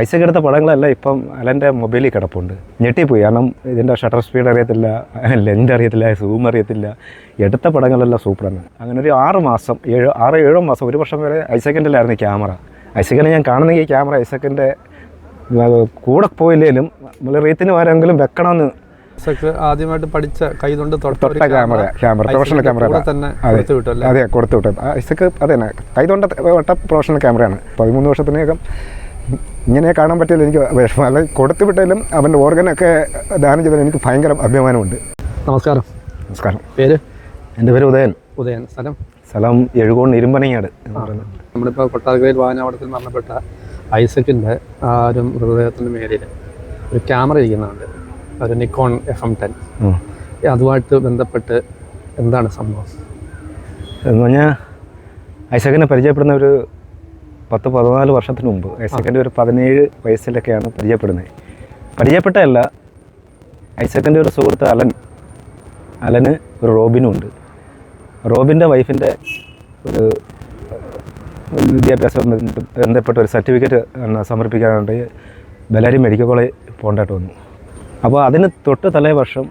ഐസക് എടുത്ത പടങ്ങളെല്ലാം ഇപ്പം അലന്റെ മൊബൈലിൽ കിടപ്പുണ്ട്. ഞെട്ടിപ്പോയി. കാരണം ഇതിന്റെ ഷട്ടർ സ്പീഡ് അറിയത്തില്ല ലെങ്ത് അറിയത്തില്ല സൂം അറിയത്തില്ല. എടുത്ത പടങ്ങളെല്ലാം സൂപ്പറാണ്. അങ്ങനെ ഒരു ആറ് മാസം ഏഴ് ആറ് ഏഴോ മാസം ഒരു വർഷം വരെ ഐസക്കിന്റെലായിരുന്നു ക്യാമറ. ഐസക്കിനെ ഞാൻ കാണുന്നെങ്കിൽ ഈ ക്യാമറ ഐസക്കിന്റെ കൂടെ പോയില്ലേലും നമ്മൾ റീത്തിന് ആരെങ്കിലും വെക്കണമെന്ന്. ആദ്യമായിട്ട് പഠിച്ച കൈകൊണ്ട് തൊട്ട ക്യാമറ ക്യാമറ. പ്രൊഫഷണൽ ക്യാമറ തന്നെ അതെ. കൊടുത്തു വിട്ടു ഐസക്ക് അതെ തന്നെ കൈതൊണ്ട പ്രൊഫഷണൽ ക്യാമറയാണ്. പതിമൂന്ന് വർഷത്തിനകം ഇങ്ങനെ കാണാൻ പറ്റില്ല എനിക്ക് വിഷമം. അല്ലെങ്കിൽ കൊടുത്തു വിട്ടാലും അവന്റെ ഓർഗനൊക്കെ ദാനം ചെയ്താൽ എനിക്ക് ഭയങ്കര അഭിമാനമുണ്ട്. നമസ്കാരം. നമസ്കാരം. പേര്? എന്റെ പേര് ഉദയൻ. ഉദയൻ. സ്ഥലം? സ്ഥലം എഴുകോൺ ഇരുമ്പനങ്ങാട് നമ്മളിപ്പോൾ കൊട്ടാരക്കരയിൽ വാഹനാപടത്തിൽ മരണപ്പെട്ട ഐസക്കിന്റെ ആ ഒരു മൃതദേഹത്തിന്റെ മേലിൽ ഒരു ക്യാമറ ഇരിക്കുന്നുണ്ട്. ഒരു നിക്കോൺ എഫ് എം ടെൻ. അതുമായിട്ട് ബന്ധപ്പെട്ട് എന്താണ് സംഭവം? എന്ന് പറഞ്ഞാൽ ഐസക്കിനെ പരിചയപ്പെടുന്ന ഒരു പത്ത് പതിനാല് വർഷത്തിന് മുമ്പ് ഐസക്കിന്റെ ഒരു പതിനേഴ് വയസ്സിലൊക്കെയാണ് പരിചയപ്പെടുന്നത്. പരിചയപ്പെട്ടതല്ല ഐസക്കിന്റെ ഒരു സുഹൃത്ത് അലൻ അലന് ഒരു റോബിനും ഉണ്ട്. റോബിന്റെ വൈഫിന്റെ ഒരു വിദ്യാഭ്യാസം ബന്ധപ്പെട്ട ഒരു സർട്ടിഫിക്കറ്റ് സമർപ്പിക്കാനുണ്ട് ബലാരി മെഡിക്കൽ കോളേജ് പോകേണ്ടതായിട്ട് വന്നു. അപ്പോൾ അതിന് തൊട്ട് തലേ വർഷം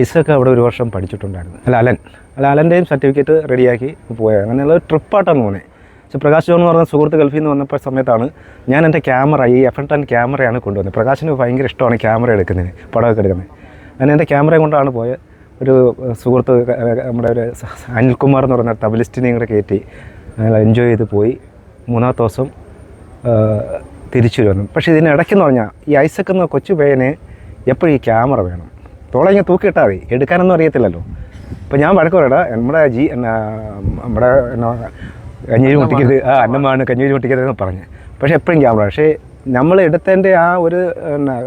ഐസക്ക് അവിടെ ഒരു വർഷം പഠിച്ചിട്ടുണ്ടായിരുന്നു. അല്ല അലൻ. അല്ല അലന്റെയും സർട്ടിഫിക്കറ്റ് റെഡിയാക്കി പോയത് അങ്ങനെയുള്ള ട്രിപ്പായിട്ടാണ് പോകുന്നത് പക്ഷേ പ്രകാശ് ജോൺ എന്ന് പറഞ്ഞ സുഹൃത്ത് ഗൾഫിൽ നിന്ന് വന്നപ്പോൾ സമയത്താണ് ഞാൻ എന്റെ ക്യാമറ ഈ എഫ് എൻ ടെൻ ക്യാമറയാണ് കൊണ്ടുവന്നത്. പ്രകാശിന് ഭയങ്കര ഇഷ്ടമാണ് ക്യാമറ എടുക്കുന്നതിന് പടമൊക്കെ എടുക്കുന്നത്. അങ്ങനെ എന്റെ ക്യാമറയും കൊണ്ടാണ് പോയത്. ഒരു സുഹൃത്ത് നമ്മുടെ ഒരു അനിൽകുമാർ എന്ന് പറഞ്ഞ തബലിസ്റ്റിനെയും കൂടെ കയറ്റി എൻജോയ് ചെയ്ത് പോയി. മൂന്നാമത്തെ ദിവസം തിരിച്ചു വന്നു. പക്ഷേ ഇതിനിടയ്ക്കെന്ന് പറഞ്ഞാൽ ഈ ഐസക്ക് എന്ന കൊച്ചു പയ്യന് എപ്പോഴും ഈ ക്യാമറ വേണം. തോളെ ഇങ്ങനെ തൂക്കിയിട്ടാൽ മതി. എടുക്കാനൊന്നും അറിയത്തില്ലല്ലോ. അപ്പോൾ ഞാൻ വഴക്ക് പറയടാ നമ്മുടെ ജി നമ്മുടെ കഞ്ഞീരി മുട്ടിക്കരുത് ആ അന്നമാണ് കഞ്ഞീരി മുട്ടിക്കരുത് എന്ന് പറഞ്ഞു. പക്ഷേ എപ്പോഴും ക്യാമറ. പക്ഷേ നമ്മൾ എടുത്തതിന്റെ ആ ഒരു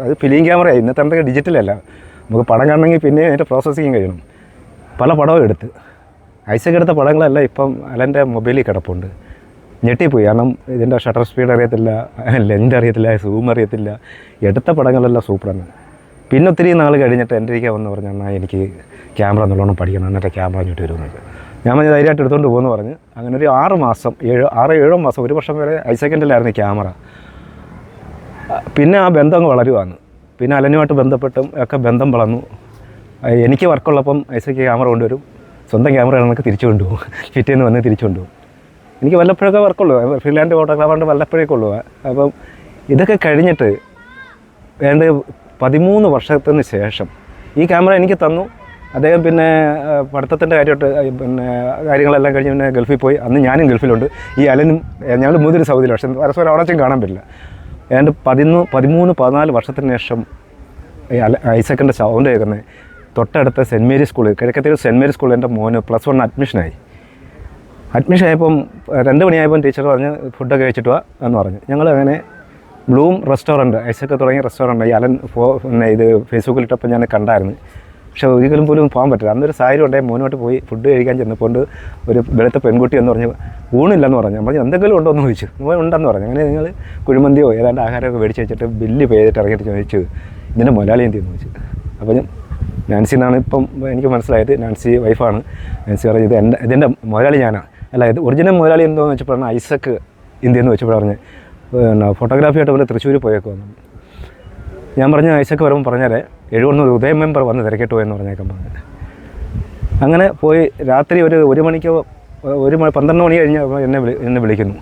അത് ഫിലിം ക്യാമറ ഇന്നത്തെ ഡിജിറ്റലല്ല. നമുക്ക് പടം കാണണമെങ്കിൽ പിന്നെ അതിന്റെ പ്രോസസ്സിങ് കഴിയണം. പല പടവും എടുത്ത്. ഐസക്ക് എടുത്ത പടങ്ങളല്ല ഇപ്പം അലന്റെ മൊബൈലിൽ കിടപ്പുണ്ട്. ഞെട്ടിപ്പോയി. കാരണം ഇതിന്റെ ഷട്ടർ സ്പീഡ് അറിയത്തില്ല ലെങ്ത് അറിയത്തില്ല സൂം അറിയത്തില്ല. എടുത്ത പടങ്ങളെല്ലാം സൂപ്പറാണ്. പിന്നെ ഒത്തിരി നാൾ കഴിഞ്ഞിട്ട് എന്റെ ഇരിക്കാൻ വന്ന് പറഞ്ഞു എന്നാൽ എനിക്ക് ക്യാമറ നല്ലോണം പഠിക്കണം. എന്നിട്ട് ക്യാമറ ഇങ്ങോട്ട് വരുമെന്നത് ഞാൻ പറഞ്ഞ ധൈര്യമായിട്ട് എടുത്തുകൊണ്ട് പോകുമെന്ന് പറഞ്ഞ്. അങ്ങനെ ഒരു ആറ് മാസം ഏഴ് ആറ് ഏഴോ മാസം ഒരു വർഷം വരെ ഐ സെക്കൻഡിലായിരുന്നു ക്യാമറ. പിന്നെ ആ ബന്ധം അങ്ങ് വളരുവാണ്. പിന്നെ അലനുമായിട്ട് ബന്ധപ്പെട്ടും ഒക്കെ ബന്ധം വളർന്നു. എനിക്ക് വർക്കുള്ളപ്പം ഐസക്ക് ക്യാമറ കൊണ്ടുവരും. സ്വന്തം ക്യാമറ നമുക്ക് തിരിച്ചു കൊണ്ടുപോകും. പിറ്റേന്ന് വന്ന് തിരിച്ചു കൊണ്ടുപോകും. എനിക്ക് വല്ലപ്പോഴൊക്കെ വർക്കുള്ളൂ. ഫ്രീലാൻഡ് ഫോട്ടോഗ്രാഫറിന്റെ വല്ലപ്പോഴേക്കെ ഉള്ളൂ. അപ്പം ഇതൊക്കെ കഴിഞ്ഞിട്ട് വേണ്ട പതിമൂന്ന് വർഷത്തിന് ശേഷം ഈ ക്യാമറ എനിക്ക് തന്നു. അദ്ദേഹം പിന്നെ പഠിത്തത്തിന്റെ കാര്യമായിട്ട് പിന്നെ കാര്യങ്ങളെല്ലാം കഴിഞ്ഞ് പിന്നെ ഗൾഫിൽ പോയി. അന്ന് ഞാനും ഗൾഫിലുണ്ട്. ഈ അലനും ഞങ്ങൾ മൂന്നിന് സൗദിയിലാണ്. പക്ഷെ പരസ്പരം അവിടെ കാണാൻ പറ്റില്ല. ഏതാണ്ട് പതിമൂന്ന് പതിമൂന്ന് പതിനാല് വർഷത്തിന് ശേഷം ഈ അല ഐസക്കിന്റെ സൗണ്ട് കേൾക്കുന്നത് തൊട്ടടുത്ത സെന്റ് മേരി സ്കൂളിൽ കിഴക്കത്തേക്ക് സെന്റ് മേരി സ്കൂളിൽ എന്റെ മോന് പ്ലസ് വൺ അഡ്മിഷനായി. അഡ്മിഷൻ ആയപ്പം രണ്ട് മണിയായപ്പം ടീച്ചർ പറഞ്ഞ് ഫുഡൊക്കെ കഴിച്ചിട്ട് വാ എന്ന് പറഞ്ഞു. ഞങ്ങൾ അങ്ങനെ ബ്ലൂം റെസ്റ്റോറന്റ് ഐസൊക്കെ തുടങ്ങിയ റെസ്റ്റോറന്റ് ഈ അലൻ ഫോ പിന്നെ ഇത് ഫേസ്ബുക്കിലിട്ടപ്പം ഞാൻ കണ്ടായിരുന്നു. പക്ഷേ ഒരിക്കലും പോലും പോകാൻ പറ്റില്ല. അന്നൊരു സാഹചര്യം ഉണ്ടായി മോനോട്ട് പോയി ഫുഡ് കഴിക്കാൻ ചെന്നപ്പോൾ ഒരു വെളുത്ത പെൺകുട്ടി എന്ന് പറഞ്ഞ് ഊണില്ലെന്ന് പറഞ്ഞു. നമ്മൾ എന്തെങ്കിലും ഉണ്ടോ? എന്ന് ചോദിച്ചു. മോൻ ഉണ്ടെന്ന് പറഞ്ഞു. അങ്ങനെ നിങ്ങൾ കുഴിമന്തിയോ ഏതാണ്ട് ആഹാരമൊക്കെ മേടിച്ച് വെച്ചിട്ട് ബില്ല് പേ ഇറങ്ങിയിട്ട് ചോദിച്ചു ഇതിന്റെ മലയാളി എന്ത് ചോദിച്ചു. അപ്പം നാൻസി എന്നാണ് ഇപ്പം എനിക്ക് മനസ്സിലായത്. നാൻസി വൈഫാണ്. നാൻസി പറഞ്ഞു ഇത് എന്റെ ഇതിന്റെ മുതലാളി ഞാനാണ് അല്ല ഇത് ഒറിജിനൽ മുതലാളി എന്തോന്ന് വെച്ചപ്പോഴാണ് ഐസക്ക് ഇന്ത്യ എന്ന് വെച്ചപ്പോൾ പറഞ്ഞ് ഫോട്ടോഗ്രാഫി ആയിട്ട് പോലെ തൃശ്ശൂർ പോയേക്കുവാണ് ഞാൻ പറഞ്ഞ ഐസക്ക് വരുമ്പോൾ പറഞ്ഞാലേ എഴുപണ്ണൂർ ഉദയം മെമ്പർ വന്ന് തിരക്കിട്ട് എന്ന് പറഞ്ഞേക്കാൻ പറഞ്ഞു അങ്ങനെ പോയി രാത്രി ഒരു ഒരു മണിക്കോ ഒരു മണി പന്ത്രണ്ട് മണി കഴിഞ്ഞ് എന്നെ വിളി എന്നെ വിളിക്കുന്നു.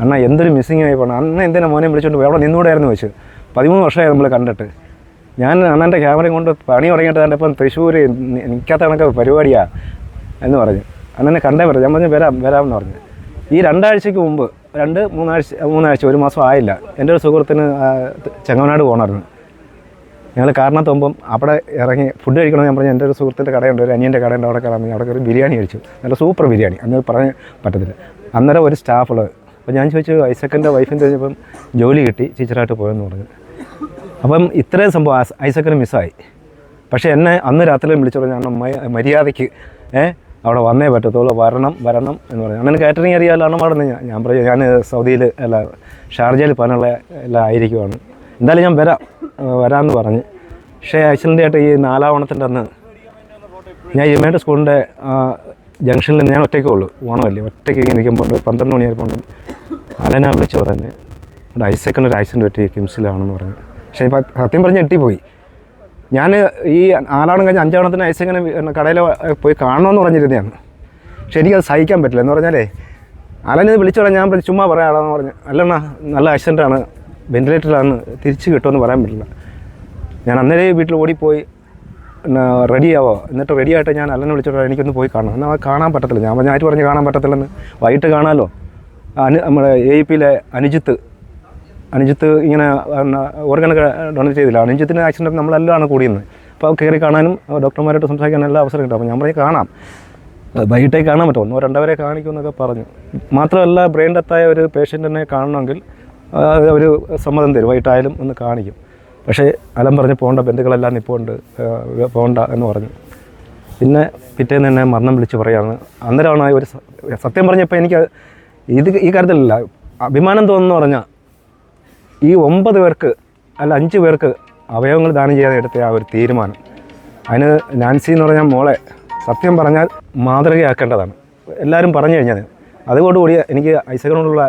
അണ്ണാ എന്തൊരു മിസ്സിങ് ആയി പോകണം അണ്ണ എന്തിനാ മോനെ വിളിച്ചോണ്ട് പോയി? അവിടെ നിന്നൂടായിരുന്നു വെച്ച് പതിമൂന്ന് വർഷമായി നമ്മൾ കണ്ടിട്ട്. ഞാൻ അണ്ണന്റെ ക്യാമറയും കൊണ്ട് പണി തുടങ്ങിയിട്ട് തന്നെ ഇപ്പം തൃശ്ശൂർ നിൽക്കാത്ത കണക്ക് പരിപാടിയാണ് എന്ന് പറഞ്ഞു. അണ്ണനെ കണ്ടേ പറഞ്ഞു. ഞാൻ പറഞ്ഞു വരാം വരാമെന്ന് പറഞ്ഞു. ഈ രണ്ടാഴ്ചയ്ക്ക് മുമ്പ് രണ്ട് മൂന്നാഴ്ച മൂന്നാഴ്ച ഒരു മാസം ആയില്ല. എന്റെ ഒരു സുഹൃത്തിന് ചെങ്ങനാട് ചെങ്ങമനാട് പോകണമായിരുന്നു ഞങ്ങൾ കാരണത്തുമ്പം അവിടെ ഇറങ്ങി ഫുഡ് കഴിക്കണമെന്ന് ഞാൻ പറഞ്ഞു എന്റെ ഒരു സുഹൃത്തിന്റെ കടയുണ്ട് ഒരു അനിയന്റെ കടയുണ്ട് അവിടെ കയറാൻ അവിടെ കയറി ബിരിയാണി കഴിച്ചു. നല്ല സൂപ്പർ ബിരിയാണി. അന്ന് പറയാൻ പറ്റത്തില്ല. അന്നേരം ഒരു സ്റ്റാഫുള്ളത് അപ്പോൾ ഞാൻ ചോദിച്ചു ഐസക്കന്റെ വൈഫിന്റെ കഴിഞ്ഞപ്പം ജോലി കിട്ടി ടീച്ചറായിട്ട് പോയെന്ന് പറഞ്ഞു. അപ്പം ഇത്രയും സംഭവം ഐസക്കന് മിസ്സായി പക്ഷേ എന്നെ അന്ന് രാത്രി വിളിച്ചോളൂ ഞാൻ മര്യാദയ്ക്ക് ഏഹ് അവിടെ വന്നേ പറ്റത്തുള്ളൂ വരണം വരണം എന്ന് പറഞ്ഞു. അങ്ങനെ കാറ്ററിങ് അറിയാമല്ലോ അവിടെ ഞാൻ ഞാൻ പറഞ്ഞു ഞാൻ സൗദിയിൽ അല്ല ഷാർജയിൽ പോകാനുള്ള എല്ലാം ആയിരിക്കുവാണ്. എന്തായാലും ഞാൻ വരാം. വരാമെന്ന് പറഞ്ഞ്. പക്ഷേ ആക്സിഡന്റ് ആയിട്ട് ഈ നാലാം ഓണത്തിന്റെ അന്ന് ഞാൻ ഇമേന്റെ സ്കൂളിന്റെ ജംഗ്ഷനിൽ നിന്ന് ഞാൻ ഒറ്റയ്ക്കേ ഉള്ളൂ. ഓണമല്ലേ? ഒറ്റയ്ക്ക് ഇങ്ങനെ നിൽക്കുമ്പോൾ പന്ത്രണ്ട് മണിയായപ്പോൾ അലനാ വിളിച്ച് പറഞ്ഞ് ഇവിടെ ഐസക്കിന് ഒരു ആക്സിഡന്റ് പറ്റി കിംസിലാണെന്ന് പറഞ്ഞു. പക്ഷേ ഇപ്പം സത്യം പറഞ്ഞ് എട്ടിപ്പോയി ഞാൻ ഈ നാലാവണം കഴിഞ്ഞ് അഞ്ചാവണത്തിന് ഐസക്കിനെ കടയിൽ പോയി കാണണമെന്ന് പറഞ്ഞിരുന്നതാണ്. പക്ഷെ എനിക്കത് സഹിക്കാൻ പറ്റില്ല. എന്ന് പറഞ്ഞാലേ അലനെ വിളിച്ചു പറഞ്ഞാൽ ഞാൻ ചുമ്മാ പറയാടാന്ന് പറഞ്ഞു അല്ലണ്ണ നല്ല ആക്സിഡന്റാണ് വെന്റിലേറ്ററിലാണ് തിരിച്ച് കിട്ടുമെന്ന് പറയാൻ പറ്റില്ല. ഞാൻ അന്നേരെ വീട്ടിൽ ഓടിപ്പോയി റെഡിയാവോ എന്നിട്ട് റെഡി ആയിട്ട് ഞാൻ അല്ലനെ വിളിച്ചിട്ട് എനിക്കൊന്ന് പോയി കാണണം. എന്നാൽ കാണാൻ പറ്റത്തില്ല. ഞാൻ ഞാൻ പറഞ്ഞ് കാണാൻ പറ്റത്തില്ലെന്ന്. വൈകിട്ട് കാണാമല്ലോ അനു നമ്മുടെ എ ഇ പിയിലെ അനുജിത്ത് അനുജിത്ത് ഇങ്ങനെ ഓർഗനൊക്കെ ഡൊണേറ്റ് ചെയ്തില്ല. അനുജിത്തിന് ആക്സിഡന്റ് നമ്മളെല്ലാം കൂടിയിരുന്നത്. അപ്പോൾ കയറി കാണാനും ഡോക്ടർമാരായിട്ട് സംസാരിക്കാൻ എല്ലാ അവസരം കിട്ടും. അപ്പോൾ ഞാൻ പറഞ്ഞ് കാണാം. വൈകിട്ടേ കാണാൻ പറ്റും ഒന്നോ രണ്ടോ വരെ കാണിക്കുമെന്നൊക്കെ പറഞ്ഞു. മാത്രമല്ല ബ്രെയിൻ ഡെത്തായ ഒരു പേഷ്യന്റിനെ കാണണമെങ്കിൽ അവർ സമ്മതം തരും. വൈകിട്ടായാലും ഒന്ന് കാണിക്കും. പക്ഷേ അലം പറഞ്ഞ് പോകേണ്ട ബന്ധുക്കളെല്ലാം നിൽപ്പുണ്ട് പോകണ്ട എന്ന് പറഞ്ഞു. പിന്നെ പിറ്റേന്ന് തന്നെ മരണം വിളിച്ച് പറയാണ്. അന്നേരമാണ് ഒരു സത്യം പറഞ്ഞപ്പോൾ എനിക്ക് ഇത് ഈ കാര്യത്തിലല്ല അഭിമാനം തോന്നുന്നു പറഞ്ഞാൽ ഈ ഒമ്പത് പേർക്ക് അല്ല അഞ്ച് പേർക്ക് അവയവങ്ങൾ ദാനം ചെയ്യാതെ എടുത്ത ആ ഒരു തീരുമാനം. അതിന് നാൻസി എന്ന് പറഞ്ഞാൽ മോളെ സത്യം പറഞ്ഞാൽ മാതൃകയാക്കേണ്ടതാണ്. എല്ലാവരും പറഞ്ഞു കഴിഞ്ഞാൽ അതുകൊണ്ടുകൂടി എനിക്ക് ഐസകനോടുള്ള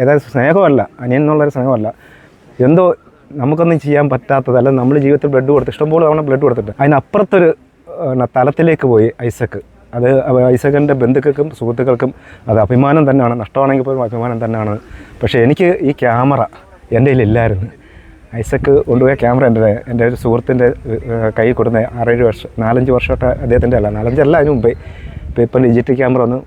ഏതായാലും സ്നേഹമല്ല അനിയൻ എന്നുള്ളൊരു സ്നേഹമല്ല. എന്തോ നമുക്കൊന്നും ചെയ്യാൻ പറ്റാത്തത് അല്ല നമ്മൾ ജീവിതത്തിൽ ബ്ലഡ് കൊടുത്ത് ഇഷ്ടംപോലെ തവണ ബ്ലഡ് കൊടുത്തിട്ട് അതിനപ്പുറത്തൊരു തലത്തിലേക്ക് പോയി ഐസക്ക്. അത് ഐസകന്റെ ബന്ധുക്കൾക്കും സുഹൃത്തുക്കൾക്കും അത് അഭിമാനം തന്നെയാണ്. നഷ്ടമാണെങ്കിൽ പോലും അഭിമാനം തന്നെയാണ്. പക്ഷേ എനിക്ക് ഈ ക്യാമറ എന്റെ കയ്യിലില്ലായിരുന്നു. ഐസക്ക് കൊണ്ടുപോയ ക്യാമറ എന്റെ എന്റെ ഒരു സുഹൃത്തിന്റെ കൈ കൊടുന്ന ആറേഴ് വർഷം നാലഞ്ച് വർഷമായിട്ട് അദ്ദേഹത്തിന്റെ അല്ല നാലഞ്ചല്ല അതിന് മുമ്പേ. ഇപ്പം ഡിജിറ്റൽ ക്യാമറ വന്നു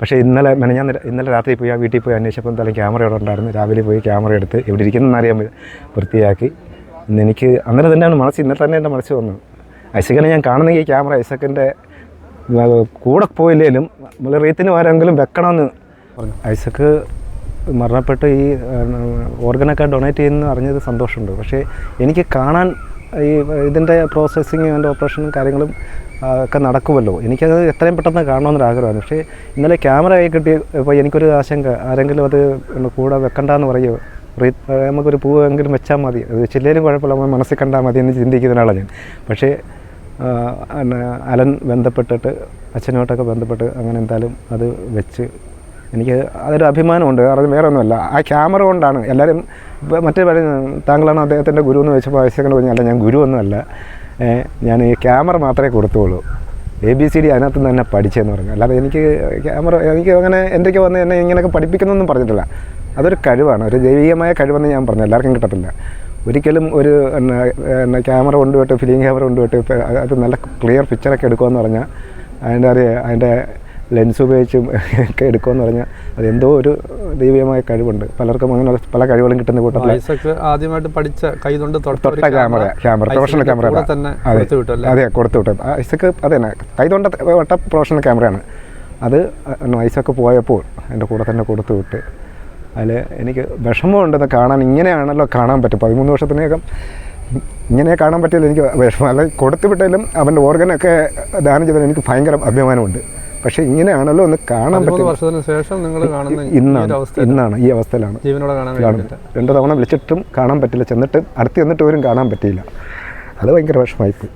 പക്ഷേ ഇന്നലെ മെനഞ്ഞാന്ന് ഞാൻ ഇന്നലെ രാത്രി പോയി ആ വീട്ടിൽ പോയി അന്വേഷിച്ചപ്പോൾ എന്തായാലും ക്യാമറ ഇവിടെ ഉണ്ടായിരുന്നു. രാവിലെ പോയി ക്യാമറ എടുത്ത് എവിടെ ഇരിക്കുന്നതെന്ന് എന്നറിയാൻ. വൃത്തിയാക്കി. ഇന്ന് എനിക്ക് അന്നേരം തന്നെയാണ് മനസ്സ് ഇന്നലെ തന്നെ എന്റെ മനസ്സ് വന്നു. ഐസക്കിനെ ഞാൻ കാണുന്നെങ്കിൽ ക്യാമറ ഐസക്കിന്റെ കൂടെ പോയില്ലേലും നമ്മൾ റീത്തിന് ആരെങ്കിലും വെക്കണമെന്ന് പറഞ്ഞു. ഐസക്ക് മരണപ്പെട്ട് ഈ ഓർഗനൊക്കെ ഡൊണേറ്റ് ചെയ്യുന്നു അറിഞ്ഞത് സന്തോഷമുണ്ട്. പക്ഷേ എനിക്ക് കാണാൻ ഈ ഇതിന്റെ പ്രോസസ്സിങ് അതിന്റെ ഓപ്പറേഷനും കാര്യങ്ങളും ഒക്കെ നടക്കുമല്ലോ. എനിക്കത് എത്രയും പെട്ടെന്ന് കാണണമെന്നൊരു ആഗ്രഹമാണ്. പക്ഷേ ഇന്നലെ ക്യാമറ ആയി കിട്ടി ഇപ്പോൾ എനിക്കൊരു ആശങ്ക. ആരെങ്കിലും അത് കൂടെ വെക്കണ്ടെന്ന് പറയുമോ റീ നമുക്കൊരു പൂവെങ്കിലും വെച്ചാൽ മതി. അത് ചില്ലേലും കുഴപ്പമില്ല. നമ്മൾ മനസ്സിൽ കണ്ടാൽ മതി എന്ന് ചിന്തിക്കുന്ന ആളാണ് ഞാൻ. പക്ഷേ അലൻ ബന്ധപ്പെട്ടിട്ട് അച്ഛനോട്ടൊക്കെ ബന്ധപ്പെട്ട് അങ്ങനെ എന്തായാലും അത് വെച്ച് എനിക്ക് അതൊരു അഭിമാനമുണ്ട്. കാരണം വേറെ ഒന്നുമല്ല ആ ക്യാമറ കൊണ്ടാണ് എല്ലാവരും മറ്റേ പറയും താങ്കളാണ് അദ്ദേഹത്തിന്റെ ഗുരു എന്ന് വെച്ചപ്പോൾ ആവശ്യങ്ങൾ പറഞ്ഞു അല്ല ഞാൻ ഗുരു ഒന്നുമല്ല. ഞാൻ ഈ ക്യാമറ മാത്രമേ കൊടുത്തുള്ളൂ. എ ബി സി ഡി അതിനകത്ത് തന്നെ പഠിച്ചതെന്ന് പറഞ്ഞു. അല്ലാതെ എനിക്ക് ക്യാമറ എനിക്ക് അങ്ങനെ എന്റെയൊക്കെ വന്ന് എന്നെ ഇങ്ങനെയൊക്കെ പഠിപ്പിക്കുന്നൊന്നും പറഞ്ഞിട്ടില്ല. അതൊരു കഴിവാണ്. ഒരു ദൈവികമായ കഴിവെന്ന് ഞാൻ പറഞ്ഞു. എല്ലാവർക്കും കിട്ടത്തില്ല. ഒരിക്കലും ഒരു പിന്നെ ക്യാമറ കൊണ്ടുപോയിട്ട് ഫിലിം ക്യാമറ കൊണ്ടുപോയിട്ട് അത് നല്ല ക്ലിയർ പിക്ചറൊക്കെ എടുക്കുമെന്ന് പറഞ്ഞാൽ അതിന്റെ അറിയ അതിന്റെ ലെൻസ് ഉപയോഗിച്ചും ഒക്കെ എടുക്കുമെന്ന് പറഞ്ഞാൽ അതെന്തോ ഒരു ദൈവികമായ കഴിവുണ്ട്. പലർക്കും അങ്ങനെ പല കഴിവുകളും കിട്ടുന്ന കൂട്ടത്തിൽ ആദ്യമായിട്ട് പഠിച്ച കൈകൊണ്ട് തൊട്ട ക്യാമറ. ക്യാമറ പ്രൊഫഷണൽ ക്യാമറ അതെ. കൊടുത്തു വിട്ടു ഐസക്ക് അത് തന്നെ കൈതൊണ്ട വട്ട പ്രൊഫഷണൽ ക്യാമറയാണ്. അത് ഐസക്ക് പോയപ്പോൾ എന്റെ കൂടെ തന്നെ കൊടുത്തു വിട്ട്. അതിൽ എനിക്ക് വിഷമമുണ്ടെന്ന് കാണാൻ ഇങ്ങനെയാണല്ലോ കാണാൻ പറ്റും. പതിമൂന്ന് വർഷത്തിനകം ഇങ്ങനെ കാണാൻ പറ്റില്ല എനിക്ക് വിഷമം. അല്ലെങ്കിൽ കൊടുത്തു വിട്ടാലും അവന്റെ ഓർഗനൊക്കെ ദാനം ചെയ്താലും എനിക്ക് ഭയങ്കര അഭിമാനമുണ്ട്. പക്ഷേ ഇങ്ങനെയാണല്ലോ ഒന്ന് കാണാൻ പറ്റില്ല പറ്റും ശേഷം നിങ്ങൾ ഇന്നാണ് ഇന്നാണ് ഈ അവസ്ഥയിലാണ്. രണ്ടു തവണ വിളിച്ചിട്ടും കാണാൻ പറ്റില്ല. ചെന്നിട്ട് അടുത്ത് ചെന്നിട്ട് പോലും കാണാൻ പറ്റിയില്ല. അത് ഭയങ്കര വിഷമമായിപ്പോയി